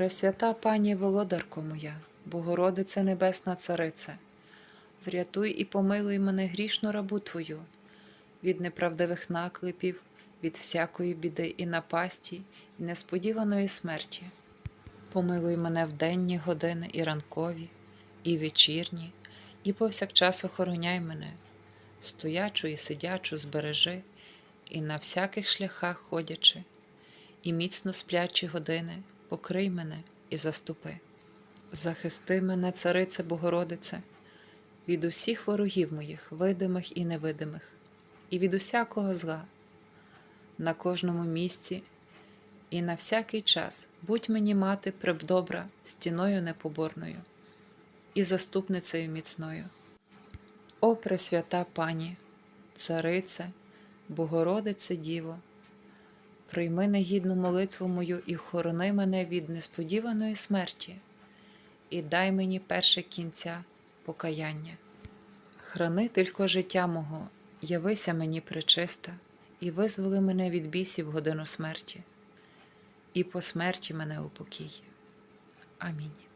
Пресвята пані володарко моя, Богородице Небесна Царице, врятуй і помилуй мене грішну рабу Твою, від неправдивих наклепів, від всякої біди і напасті, і несподіваної смерті. Помилуй мене в денні години і ранкові, і вечірні, і повсякчас охороняй мене, стоячу і сидячу збережи, і на всяких шляхах ходячи, і міцно сплячі години, покрий мене і заступи. Захисти мене, царице Богородице, від усіх ворогів моїх, видимих і невидимих, і від усякого зла, на кожному місці і на всякий час будь мені мати пребдобра стіною непоборною і заступницею міцною. О Пресвята Пані, Царице, Богородице Діво, прийми негідну молитву мою і хорони мене від несподіваної смерті, і дай мені перше кінця покаяння. Хранителько життя мого, явися мені пречиста, і визволи мене від бісів годину смерті, і по смерті мене упокій. Амінь.